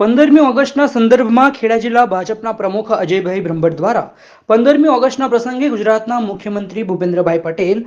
પંદરમી ઓગસ્ટના સંદર્ભમાં ખેડા જિલ્લા ભાજપના પ્રમુખ અજયભાઈ બ્રહ્મભટ્ટ દ્વારા પંદરમી ઓગસ્ટના પ્રસંગે ગુજરાતના મુખ્યમંત્રી ભૂપેન્દ્રભાઈ પટેલ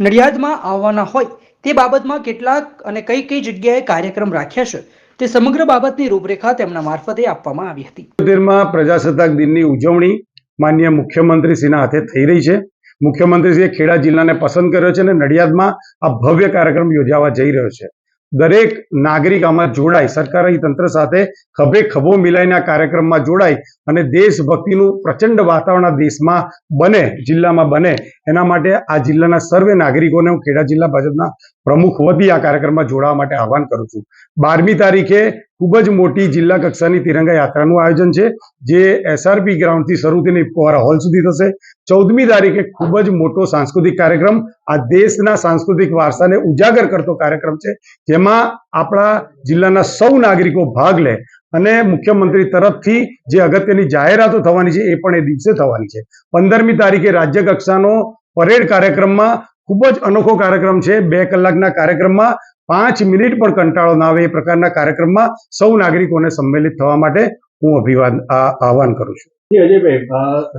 નડિયાદમાં આવવાના હોય તે બાબતમાં કેટલાક અને કઈ કઈ જગ્યાએ કાર્યક્રમ રાખ્યા છે તે સમગ્ર બાબતની રૂપરેખા તેમના મારફતે આપવામાં આવી હતી. સિત્તેરમાં પ્રજાસત્તાક દિનની ઉજવણી માન્ય મુખ્યમંત્રીશ્રીના હાથે થઈ રહી છે. મુખ્યમંત્રીશ્રીએ ખેડા જિલ્લાને પસંદ કર્યો છે અને નડિયાદમાં આ ભવ્ય કાર્યક્રમ યોજાવા જઈ રહ્યો છે. દરેક નાગરિક આમાં જોડાય. સરકારી તંત્ર સાથે ખભે ખભો મિલાઈને કાર્યક્રમમાં જોડાય અને દેશભક્તિનું પ્રચંડ વાતાવરણ દેશમાં બને, જિલ્લામાં બને. એના માટે આ જિલ્લાના સર્વે નાગરિકોને હું ખેડા જિલ્લા ભાજપના પ્રમુખ વતી આ કાર્યક્રમમાં જોડાવા માટે આહવાન કરું છું. બારમી તારીખે ખૂબ જ મોટી જિલ્લા કક્ષાની તિરંગા યાત્રાનું આયોજન છે, જે એસઆરપી ગ્રાઉન્ડથી શરૂ થઈને ઇફકોવારા હોલ સુધી થશે. ચૌદમી તારીખે ખૂબ જ મોટો સાંસ્કૃતિક કાર્યક્રમ, આ દેશના સાંસ્કૃતિક વારસાને ઉજાગર કરતો કાર્યક્રમ છે, જેમાં આપણા જિલ્લાના સૌ નાગરિકો ભાગ લે અને મુખ્યમંત્રી તરફથી જે અગત્યની જાહેરાતો થવાની છે, એ પણ એ દિવસે થવાની છે. પંદરમી તારીખે રાજ્ય કક્ષાનો પરેડ કાર્યક્રમમાં ખૂબ જ અનોખો કાર્યક્રમ છે, બે કલાકના કાર્યક્રમમાં પાંચ મિનિટ પણ કંટાળો ના આવે એ પ્રકારના કાર્યક્રમમાં સૌ નાગરિકોને સંમેલિત થવા માટે હું અભિવાદ આહવાન કરું છું. જી અજયભાઈ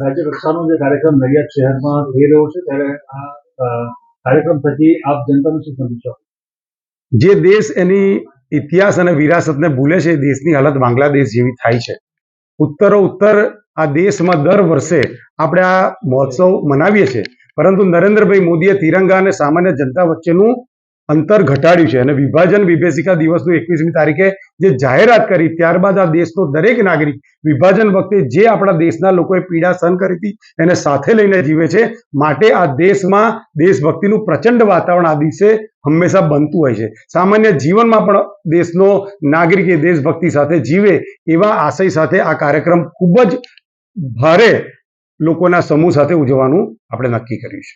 રાજ્ય કક્ષાનો જે કાર્યક્રમ નડિયાદ શહેરમાં થઈ રહ્યો છે ત્યારે આ કાર્યક્રમ થકી આપ જનતાને શું સમજો જે દેશ એની ઇતિહાસ અને વિરાસતને ભૂલે છે એ દેશની હાલત બાંગ્લાદેશ જેવી થાય છે. ઉત્તરો ઉત્તર આ દેશમાં દર વર્ષે આપણે આ મહોત્સવ મનાવીએ છીએ. પરંતુ નરેન્દ્રભાઈ મોદીએ તિરંગા અને સામાન્ય જનતા વચ્ચેનું અંતર ઘટાડ્યું છે. અને વિભાજન વિભેષિકા દિવસનું એકવીસમી તારીખે જે જાહેરાત કરી, ત્યારબાદ આ દેશનો દરેક નાગરિક વિભાજન વખતે જે આપણા દેશના લોકોએ પીડા સહન કરી હતી, એને સાથે લઈને જીવે છે. માટે આ દેશમાં દેશભક્તિનું પ્રચંડ વાતાવરણ આ દિવસે હંમેશા બનતું હોય છે. સામાન્ય જીવનમાં પણ દેશનો નાગરિક એ દેશભક્તિ સાથે જીવે એવા આશય સાથે આ કાર્યક્રમ ખૂબ જ ભારે લોકોના સમૂહ સાથે ઉજવવાનું આપણે નક્કી કર્યું છે.